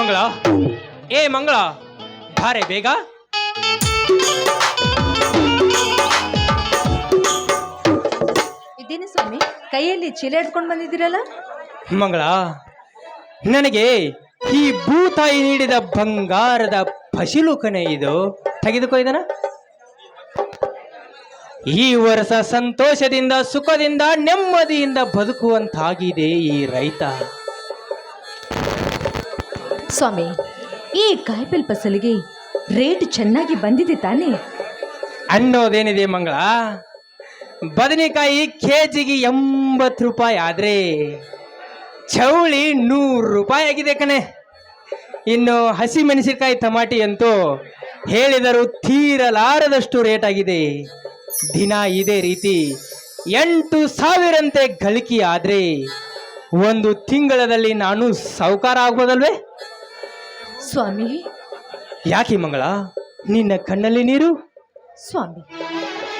ಮಂಗಳ. ಏ ಮಂಗಳ ಬಾರೆ ಬೇಗ. ಇದೇನು ಸ್ವಾಮಿ ಕೈಯಲ್ಲಿ ಚೀಲ ಹಿಡ್ಕೊಂಡು ಬಂದಿದ್ದೀರಲ್ಲ? ಮಂಗಳ ನನಗೆ ಈ ಭೂತಾಯಿ ನೀಡಿದ ಬಂಗಾರದ ಫಸಿಲುಕನೆ ಇದು. ತೆಗೆದುಕೊಯ್ದನ ಈ ವರ್ಷ ಸಂತೋಷದಿಂದ ಸುಖದಿಂದ ನೆಮ್ಮದಿಯಿಂದ ಬದುಕುವಂತಾಗಿದೆ ಈ ರೈತ. ಸ್ವಾಮಿ, ಈ ಕಾಯಿಪಲ್ ಫಸಲಿಗೆ ರೇಟ್ ಚೆನ್ನಾಗಿ ಬಂದಿದೆ ತಾನೇ? ಅನ್ನೋದೇನಿದೆ ಮಂಗಳ? ಬದನೆಕಾಯಿ ಕೆಜಿಗೆ ಎಂಬತ್ತು ರೂಪಾಯಿ ಆದ್ರೆ ಚೌಳಿ ನೂರು ರೂಪಾಯಿ ಆಗಿದೆ ಕಣೆ. ಇನ್ನು ಹಸಿ ಮೆಣಸಿನಕಾಯಿ ಟಮಾಟಿ ಅಂತೂ ಹೇಳಿದರೂ ತೀರಲಾರದಷ್ಟು ರೇಟ್ ಆಗಿದೆ. ದಿನ ಇದೇ ರೀತಿ ಎಂಟು ಸಾವಿರಂತೆ ಗಳಿಕೆ ಆದರೆ ಒಂದು ತಿಂಗಳದಲ್ಲಿ ನಾನು ಸಾವುಕಾರ ಆಗ್ಬೋದಲ್ವೇ? ಸ್ವಾಮಿ. ಯಾಕೆ ಮಂಗಳ? ನಿನ್ನ ಕಣ್ಣಲ್ಲಿ ನೀರು? ಸ್ವಾಮಿ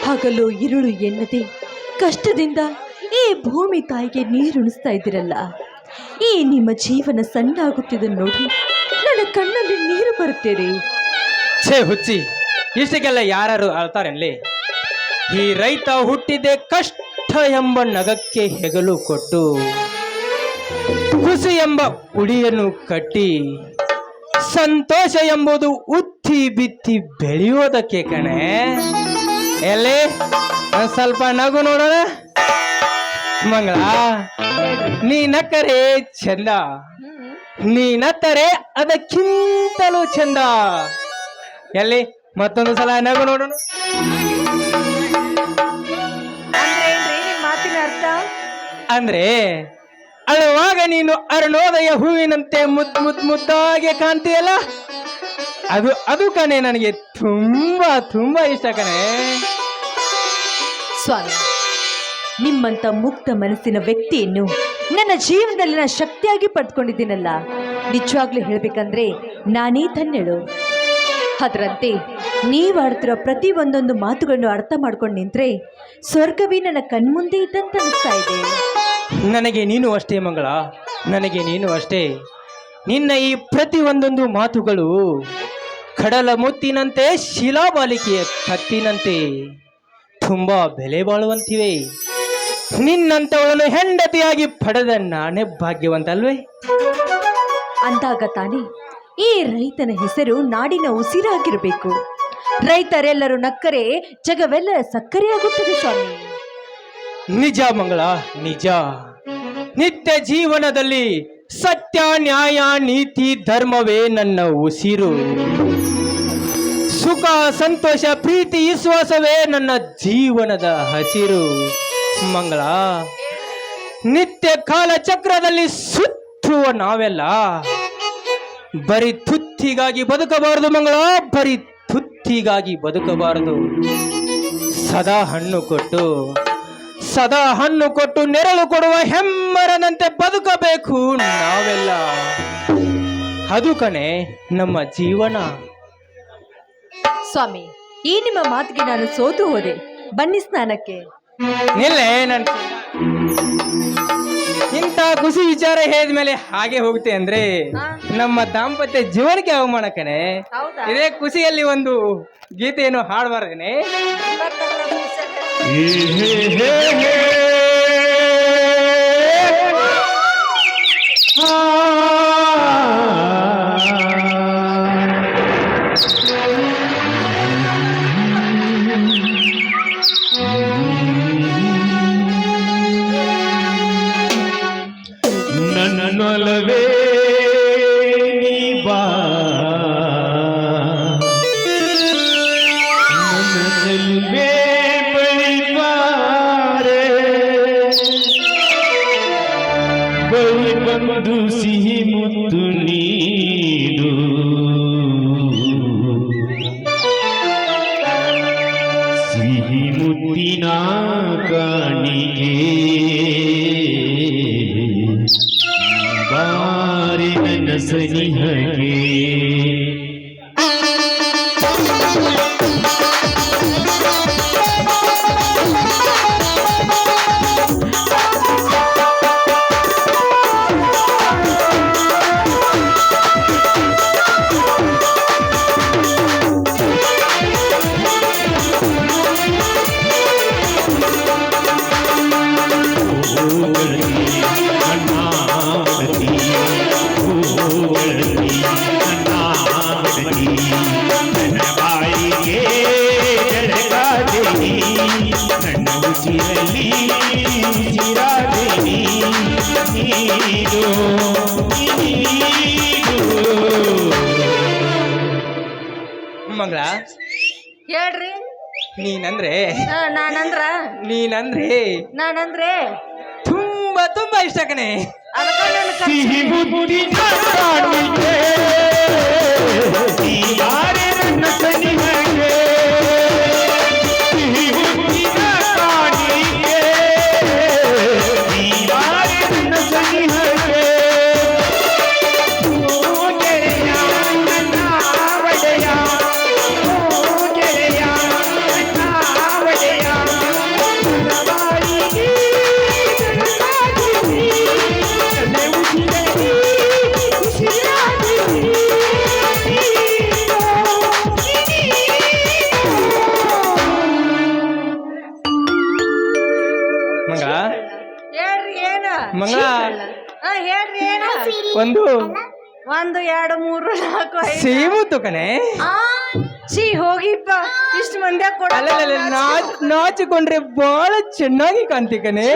ಹಗಲು ಇರುಳು ಎನ್ನದೆ ಕಷ್ಟದಿಂದ ಈ ಭೂಮಿ ತಾಯಿಗೆ ನೀರುಣಿಸ್ತಾ ಇದ್ದೀರಲ್ಲ. ಈ ನಿಮ್ಮ ಜೀವನ ಸಣ್ಣ ಆಗುತ್ತಿದೆ ನೋಡಿ ನನ್ನ ಕಣ್ಣಲ್ಲಿ ನೀರು ಬರುತ್ತೇನೆ ಛೇ ಹುಚ್ಚಿ ಇಷ್ಟಕ್ಕೆಲ್ಲ ಯಾರು ಅಳ್ತಾರೆನ್ಲಿ? ಈ ರೈತ ಹುಟ್ಟಿದೆ ಕಷ್ಟ ಎಂಬ ನಗಕ್ಕೆ ಹೆಗಲು ಕೊಟ್ಟು ಹುಸಿ ಎಂಬ ಉಡಿಯನ್ನು ಕಟ್ಟಿ ಸಂತೋಷ ಎಂಬುದು ಉತ್ತಿ ಬಿತ್ತಿ ಬೆಳೆಯೋದಕ್ಕೆ ಕಣೆ. ಎಲ್ಲಿ? ಒಂದ್ ಸ್ವಲ್ಪ ನಗು ನೋಡೋಣ. ಮಂಗಳ ನೀ ನಕ್ಕರೆ ಚಂದ. ನೀ ನತ್ತರೆ ಅದಕ್ಕಿಂತಲೂ ಚಂದ. ಎಲ್ಲಿ? ಮತ್ತೊಂದು ಸಲ ನಗು ನೋಡೋಣ. ಅಂದ್ರೆ ಅಳುವಾಗ ನೀನು ಅರುಣೋದಯ ಹೂವಿನಂತೆ ಮುದ್ ಮುದ್ ಮುದ್ದಾಗೆ ಕಾಣ್ತೀಯಲ್ಲ? ಅದು ಅದು ಕಣೆ ನನಗೆ ತುಂಬಾ ತುಂಬಾ ಇಷ್ಟ ಕಣೆ. ಸ್ವಾಮಿ, ನಿಮ್ಮಂತ ಮುಕ್ತ ಮನಸ್ಸಿನ ವ್ಯಕ್ತಿಯನ್ನು ನನ್ನ ಜೀವನದಲ್ಲಿ ನಾನು ಶಕ್ತಿಯಾಗಿ ಪಡ್ಕೊಂಡಿದ್ದೀನಲ್ಲ. ನಿಜವಾಗ್ಲೂ ಹೇಳಬೇಕಂದ್ರೆ ನಾನೇ ತನ್ನೆಳು ಅದರಂತೆ ನೀವು ಆಡ್ತಿರೋ ಪ್ರತಿ ಒಂದೊಂದು ಮಾತುಗಳನ್ನು ಅರ್ಥ ಮಾಡ್ಕೊಂಡು ನಿಂತರೆ ಸ್ವರ್ಗವೇ ನನ್ನ ಕಣ್ಮುಂದೆ ಇದ್ದಂತ ಅನಿಸ್ತಾ ಇದೆ. ನನಗೆ ನೀನು ಅಷ್ಟೇ ಮಂಗಳ. ನನಗೆ ನೀನು ಅಷ್ಟೇ. ನಿನ್ನ ಈ ಪ್ರತಿ ಒಂದೊಂದು ಮಾತುಗಳು ಕಡಲ ಮುತ್ತಿನಂತೆ ಶಿಲಾಬಾಲಿಕೆಯ ಕತ್ತಿನಂತೆ ತುಂಬಾ ಬೆಲೆ ಬಾಳುವಂತಿವೆ. ನಿನ್ನಂಥವಳನ್ನು ಹೆಂಡತಿಯಾಗಿ ಪಡೆದ ನಾನೇ ಭಾಗ್ಯವಂತ ಅಲ್ವೇ ಅಂದಾಗ ತಾನೇ ಈ ರೈತನ ಹೆಸರು ನಾಡಿನ ಉಸಿರಾಗಿರಬೇಕು. ರೈತರೆಲ್ಲರೂ ನಕ್ಕರೆ ಜಗವೆಲ್ಲ ಸಕ್ಕರೆಯಾಗುತ್ತದೆ ಸ್ವಾಮಿ. ನಿಜ ಮಂಗಳ, ನಿಜ. ನಿತ್ಯ ಜೀವನದಲ್ಲಿ ಸತ್ಯ, ನ್ಯಾಯ, ನೀತಿ, ಧರ್ಮವೇ ನನ್ನ ಉಸಿರು. ಸುಖ, ಸಂತೋಷ, ಪ್ರೀತಿ, ವಿಶ್ವಾಸವೇ ನನ್ನ ಜೀವನದ ಹಸಿರು. ಮಂಗಳ, ನಿತ್ಯ ಕಾಲ ಚಕ್ರದಲ್ಲಿ ಸುತ್ತುವ ನಾವೆಲ್ಲ ಬರೀ ತುತ್ತಿಗಾಗಿ ಬದುಕಬಾರದು ಮಂಗಳ, ಬರೀ ತುತ್ತಿಗಾಗಿ ಬದುಕಬಾರದು. ಸದಾ ಹಣ್ಣು ಕೊಟ್ಟು ಸದಾ ಹಣ್ಣು ಕೊಟ್ಟು ನೆರಳು ಕೊಡುವ ಹೆಮ್ಮರನಂತೆ ಬದುಕಬೇಕು ನಾವೆಲ್ಲ. ಅದು ಕಣೆ ನಮ್ಮ ಜೀವನ. ಸ್ವಾಮಿ ಈ ನಿಮ್ಮ ಮಾತಿಗೆ ನಾನು ಸೋತು ಹೋದೆ. ಬನ್ನಿ ಸ್ನಾನಕ್ಕೆ. ನಿಲ್ಲೇ ನನ್ ಇಂಥ ಖುಷಿ ವಿಚಾರ ಹೇಳಿದ್ಮೇಲೆ ಹಾಗೆ ಹೋಗುತ್ತೆ ಅಂದ್ರೆ ನಮ್ಮ ದಾಂಪತ್ಯ ಜೀವನಕ್ಕೆ ಅವಮಾನ ಕಣೆ? ಇದೇ ಖುಷಿಯಲ್ಲಿ ಒಂದು ಗೀತೆಯನ್ನು ಹಾಡಬಾರ್ದೇನೆ. ನನ್ನೊಲವೇ ಬಾರಿ ನನ್ನ ಸನಿಹಗೆ ಉಸಿರಲ್ಲಿ ಉಸಿರಾದೆ ನೀರು ಮಂಗಳ ಹೇಳ್ರಿ. ನೀನಂದ್ರೆ ನಾನಂದ್ರ. ನೀನಂದ್ರೆ. ನಾನಂದ್ರೆ. ತುಂಬಾ ತುಂಬಾ ಇಷ್ಟ ಕಣೆ. ಸಿಹಿ ಬುದ್ಧಿ ಕಾಣಿಕೆ ಯಾರೇ ನನ್ನ ಕಣ್ಣಿ ಒಂದು ಎರಡು ಮೂರು ನಾಲ್ಕು ಐದು ಕಣೆ. ಹೋಗಿಪ್ಪ ಇಷ್ಟು ಮಂದ್ಯ ಕೊಡಲ್ಲ ನಾಚಿಕೊಂಡ್ರೆ ಬಹಳ ಚೆನ್ನಾಗಿ ಕಾಣ್ತಿ ಕಣೆ.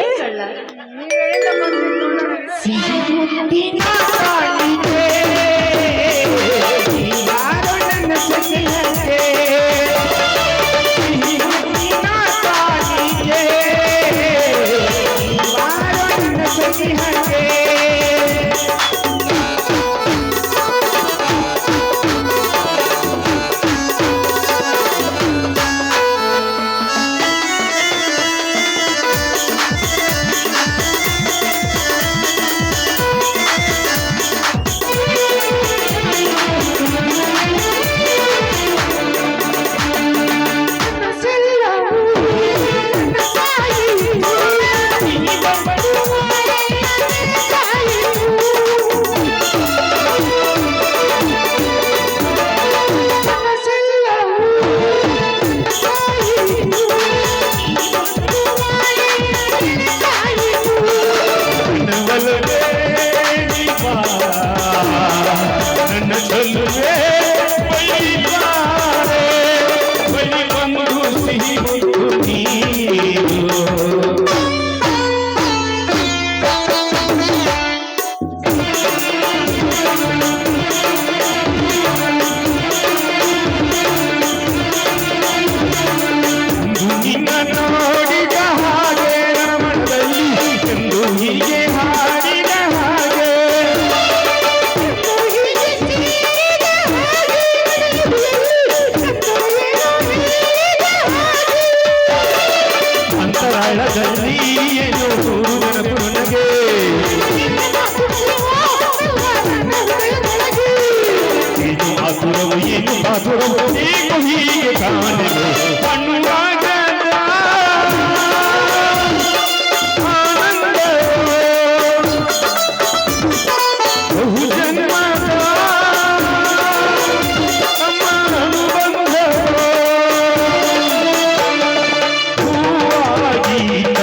कोई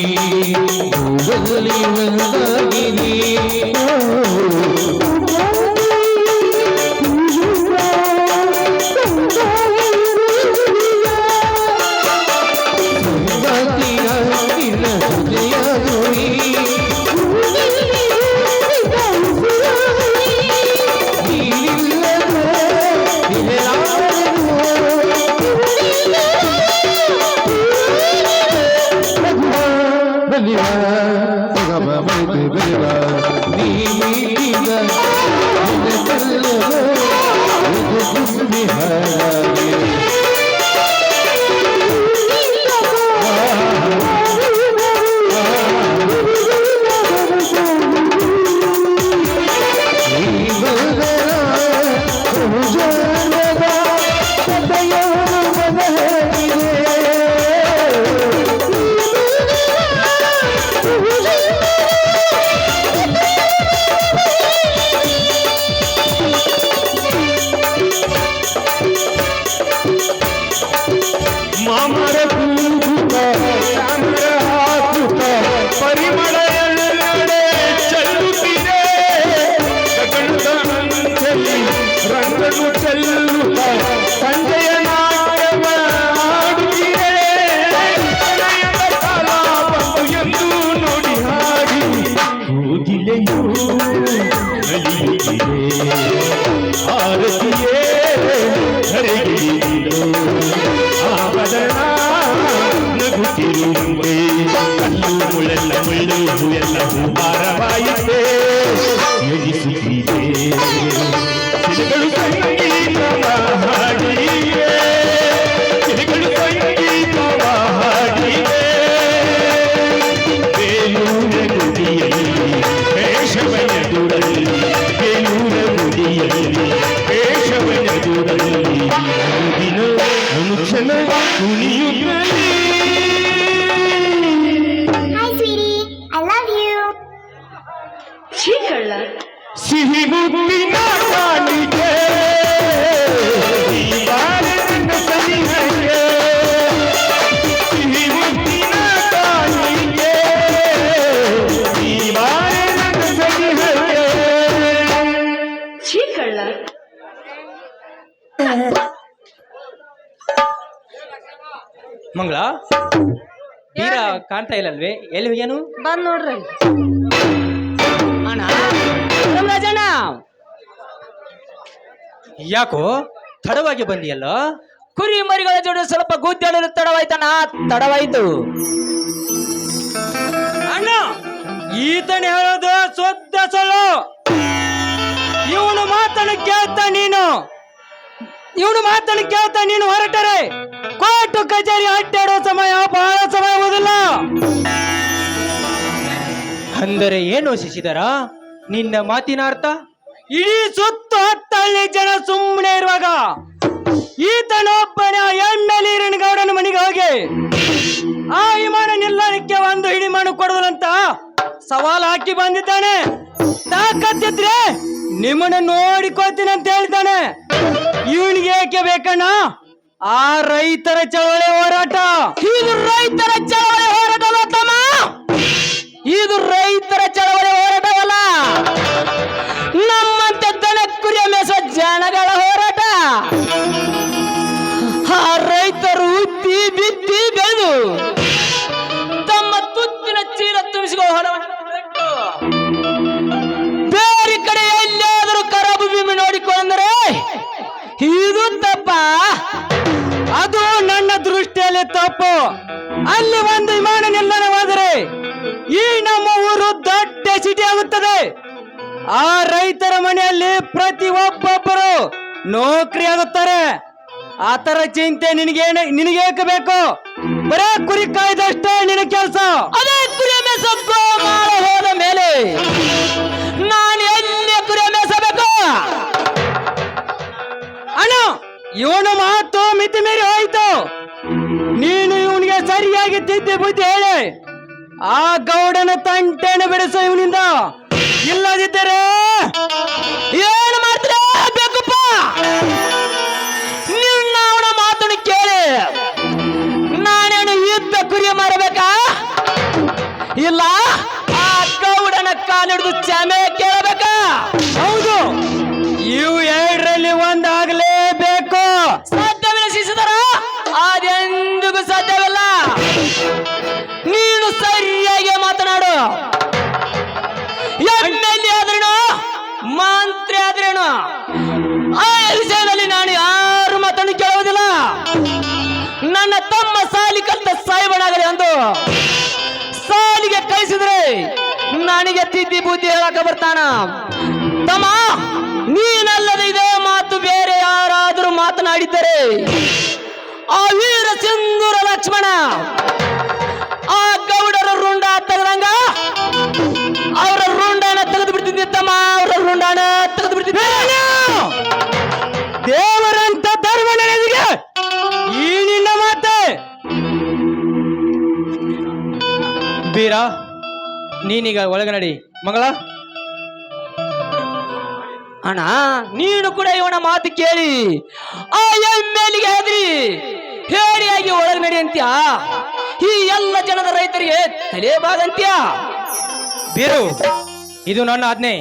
ಒಂದಾಗಿರಿ ಹೂವಲ್ಲಿ ಒಂದಾಗಿರಿ है। ಮುಳ್ಳು ಎಲ್ಲ ಹೂವಾರವಾಯಿತೆ ಮಂಗಳ ಕಾಣ್ತಾ ಇಲ್ಲಲ್ವೇ? ಎಲ್ಲಿ ಹೋಗ್ಯಾನು? ಬಂದ್ ನೋಡ್ರಿ. ಅಣ್ಣ? ರಾಜಣ್ಣ ಯಾಕೋ ತಡವಾಗಿ ಬಂದಿಯಲ್ಲ? ಕುರಿ ಮರಿಗಳ ಜೋಡಿ ಸ್ವಲ್ಪ ಗುದ್ದಾಡಲು ತಡವಾಯ್ತಣ್ಣ ತಡವಾಯ್ತು. ಅಣ್ಣ ಈತನ ಹೇಳೋದು ಶುದ್ಧ ಸುಳ್ಳು. ಇವನು ಮಾತನ್ನು ಕೇಳ್ತಾ ನೀನು. ಇವನು ಮಾತನ್ನು ಕೇಳ್ತಾ ನೀನು ಹೊರಟರೆ. ಕೋರ್ಟು ಕಚೇರಿ ಅಡ್ಡಾಡೋ ಸಮಯ ಬಹಳ ಸಮಯ ಹೋದಿಲ್ಲ ಅಂದರೆ ಏನು ಶಶಿಧರ ನಿನ್ನ ಮಾತಿನ ಅರ್ಥ? ಇಡೀ ಸುತ್ತು ಹತ್ತಳ್ಳಿ ಜನ ಸುಮ್ಮನೆ ಇರುವಾಗ ಈತನೊಬ್ಬನ ಎಮ್ಮೆ ನೀರಿನ ಗೌಡನ ಮನೆಗೆ ಹೋಗಿ ಆ ವಿಮಾನ ನಿಲ್ದಾಣಕ್ಕೆ ಒಂದು ಹಿಡಿಮಾನು ಕೊಡುವುದಂತ ಸವಾಲು ಹಾಕಿ ಬಂದಿದ್ದಾನೆ. ತಾಕತ್ತಿದ್ರೆ ನಿಮ್ಮನ್ನ ನೋಡಿಕೊಳ್ತೀನಿ ಅಂತ ಹೇಳ್ತಾನೆ. ಇವನಿಗೆ ಏಕೆ ಬೇಕಣ್ಣ? ಆ ರೈತರ ಚಳವಳಿ ಹೋರಾಟ. ಇದು ರೈತರ ಚಳವಳಿ ಹೋರಾಟ ಇದು ರೈತರ ಚಳವಳಿ ಹೋರಾಟವಲ್ಲ ಇದು ತಪ್ಪ ಅದು ನನ್ನ ದೃಷ್ಟಿಯಲ್ಲಿ ತಪ್ಪು. ಅಲ್ಲಿ ಒಂದು ವಿಮಾನ ನಿಲ್ದಾಣವಾದರೆ ಈ ನಮ್ಮ ಊರು ದೊಡ್ಡ ಸಿಟಿ ಆಗುತ್ತದೆ. ಆ ರೈತರ ಮನೆಯಲ್ಲಿ ಪ್ರತಿ ಒಬ್ಬೊಬ್ಬರು ನೌಕರಿ ಆಗುತ್ತಾರೆ. ಆ ತರ ಚಿಂತೆ ನಿನಗೆ ನಿನಗೇಕೆ ಬೇಕು? ಬರೇ ಕುರಿ ಕಾಯ್ದಷ್ಟೇ ನಿನ ಕೆಲಸ. ಅದೇ ಕುರಿ ಮಾಡ ಹೋದ ಮೇಲೆ ನಾನು ಎಲ್ಲಿ ಕುರಿ ಮೇಸಬೇಕು ಅಣ್ಣ, ಇವನ ಮಾತು ಮಿತಿ ಮೀರಿ ಹೋಯ್ತು. ನೀನು ಇವನಿಗೆ ಸರಿಯಾಗಿ ತಿದ್ದಿ ಬುದ್ಧಿ ಹೇಳಿ. ಆ ಗೌಡನ ತಂಟೆನ ಬಿಡಿಸು ಇವನಿಂದ. ಇಲ್ಲದಿದ್ದರೆ ಏನು ಸಾಲಿಗೆ ಕಳಿಸಿದ್ರೆ ನನಗೆ ತಿದ್ದಿ ಬುದ್ಧಿ ಹೇಳಕ ಬರ್ತಾನ. ತಮ್ಮ, ನೀನಲ್ಲದೆ ಇದೇ ಮಾತು ಬೇರೆ ಯಾರಾದರೂ ಮಾತನಾಡಿದ್ದರೆ, ಆ ವೀರ ಸಿಂಧೂರ ಲಕ್ಷ್ಮಣ, ಆ ಗೌಡರ ರುಂಡ ತೆಗೆದಂಗ ಅವರ ರುಂಡನ ತೆಗೆದು ಬಿಡ್ತಿದ್ದೆ ತಮ್ಮ, ಅವರ ರುಂಡನ ತೆಗೆದು ಬಿಡ್ತಿದ್ದೆ ದೇವರಂತ ಬೀರ ನೀನೀಗ ಒಳಗೆ ನಡಿ. ಮಗಳ. ಅಣ್ಣ ನೀನು ಕೂಡ ಇವನ ಮಾತು ಕೇಳಿ. ಆ ಹೇಳಿ ಹೇಳಿ ಹೇಡಿಯಾಗಿ ಒಳಗೆ ನಡಿ ಅಂತ್ಯ? ಈ ಎಲ್ಲ ಜನದ ರೈತರಿಗೆ ತಲೆ ಬಾಗಂತ್ಯ ಬೀರು ಇದು ನನ್ನ ಆಜ್ಞೆ.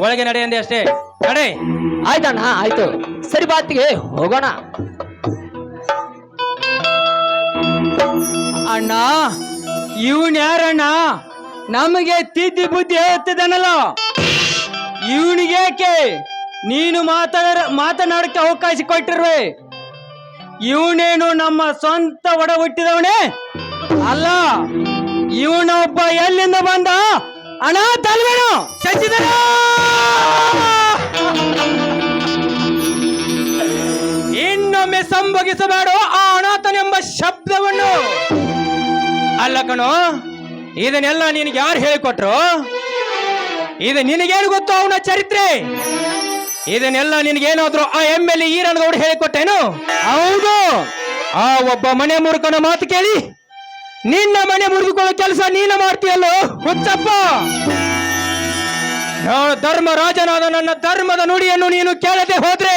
ಒಳಗೆ ನಡೆ ಅಂದೆ ಅಷ್ಟೇ. ನಡೆ. ಆಯ್ತಣ್ಣ ಆಯ್ತು. ಸರಿ ಬಾತಿಗೆ ಹೋಗೋಣ. ಅಣ್ಣ ಇವನ್ ಯಾರಣ್ಣ? ನಮಗೆ ತಿದ್ದಿ ಬುದ್ಧಿ ಹೇಳ್ತಿದ್ದಾನಲ್ಲ ಇವನಿಗೇಕೆ ನೀನು ಮಾತಾಡ ಮಾತನಾಡಕ್ಕೆ ಅವಕಾಶ ಕೊಟ್ಟಿರುವೆ? ಇವನೇನು ನಮ್ಮ ಸ್ವಂತ ಒಡ ಹುಟ್ಟಿದವನೇ ಅಲ್ಲ ಇವನೊಬ್ಬ ಎಲ್ಲಿಂದ ಬಂದ? ಅಣ ತಲ್ವೇನು ಶಶಿಧರ ಇನ್ನೊಮ್ಮೆ ಸಂಭೋಗಿಸಬೇಡ ಆ ಅನಾಥನೆಂಬ ಶಬ್ದವನ್ನು. ಅಲ್ಲ ಕಣೋ ಇದನ್ನೆಲ್ಲ ನಿನಗೆ ಯಾರು ಹೇಳಿಕೊಟ್ರು? ಇದು ನಿನಗೇನು ಗೊತ್ತು ಅವನ ಚರಿತ್ರೆ? ಇದನ್ನೆಲ್ಲ ನಿನಗೇನಾದ್ರು ಆ ಎಂ ಎಲ್ ಎ ಈರಣ್ಣಗೌಡ ಹೇಳಿಕೊಟ್ಟೇನು? ಹೌದು. ಆ ಒಬ್ಬ ಮನೆ ಮುರುಕನ ಮಾತು ಕೇಳಿ ನಿನ್ನ ಮನೆ ಮುರಿದುಕೊಳ್ಳೋ ಕೆಲಸ ನೀನು ಮಾಡ್ತೀಯಲ್ಲೋ? ಹುಚ್ಚಪ್ಪ! ಧರ್ಮ ರಾಜನಾದ ನನ್ನ ಧರ್ಮದ ನುಡಿಯನ್ನು ನೀನು ಕೇಳದೆ ಹೋದ್ರೆ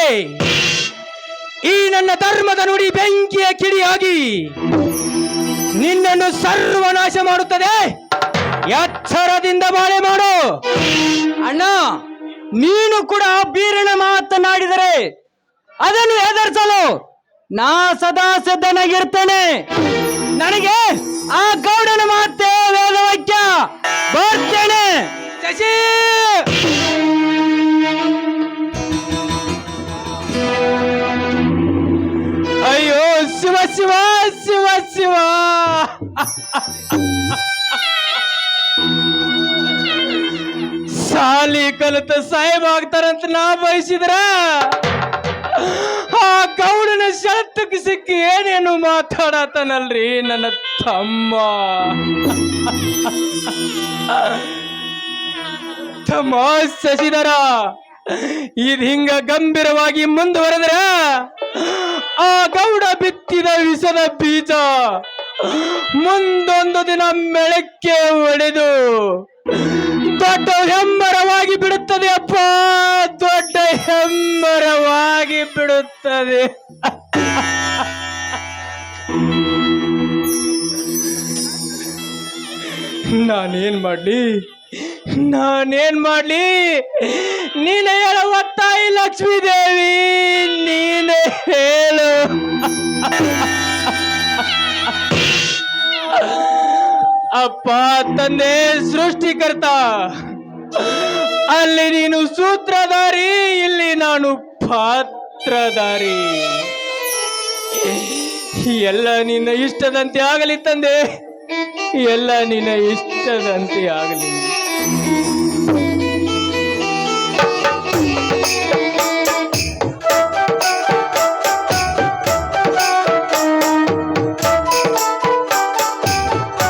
ಈ ನನ್ನ ಧರ್ಮದ ನುಡಿ ಬೆಂಕಿಯ ಕಿಡಿಯಾಗಿ ನಿನ್ನನ್ನು ಸರ್ವನಾಶ ಮಾಡುತ್ತದೆ. ಎಚ್ಚರದಿಂದ ಬಾಳೆ ಮಾಡು. ಅಣ್ಣ, ನೀನು ಕೂಡ ಬೀರಣ ಮಾತನಾಡಿದರೆ ಅದನ್ನು ಹೆದರ್ಸಲು ನಾ ಸದಾ ಸಿದ್ಧನಾಗಿರ್ತೇನೆ. ಕಲಿತ ಸಾಹೇಬ್ ಆಗ್ತಾರಂತ ನಾ ಬಯಸಿದ್ರ, ಆ ಗೌಡನ ಶರತ್ತಕ್ಕೆ ಸಿಕ್ಕಿ ಏನೇನು ಮಾತಾಡತನಲ್ರಿ ನನ್ನ ತಮ್ಮ? ತಮ್ಮ ಶಶಿಧರ ಇದು ಹಿಂಗ ಗಂಭೀರವಾಗಿ ಮುಂದುವರೆದ್ರ, ಆ ಗೌಡ ಬಿತ್ತಿದ ವಿಷದ ಬೀಜ ಮುಂದೊಂದು ದಿನ ಮೆಳಕ್ಕೆ ಒಡೆದು ದೊಡ್ಡ ಹೆಮ್ಮರವಾಗಿ ಬಿಡುತ್ತದೆ ಅಪ್ಪ. ದೊಡ್ಡ ಹೆಮ್ಮರವಾಗಿ ಬಿಡುತ್ತದೆ. ನಾನೇನ್ ಮಾಡ್ಲಿ? ನಾನೇನ್ ಮಾಡ್ಲಿ? ನೀನೇ ಹೇಳುವ ತಾಯಿ ಲಕ್ಷ್ಮೀ ದೇವಿ ನೀನೇ ಅಪ್ಪ, ತಂದೆ, ಸೃಷ್ಟಿಕರ್ತ, ಅಲ್ಲಿ ನೀನು ಸೂತ್ರಧಾರಿ, ಇಲ್ಲಿ ನಾನು ಪಾತ್ರಧಾರಿ. ಎಲ್ಲ ನಿನ್ನ ಇಷ್ಟದಂತೆ ಆಗಲಿ ತಂದೆ. ಎಲ್ಲ ನಿನ್ನ ಇಷ್ಟದಂತೆ ಆಗಲಿ.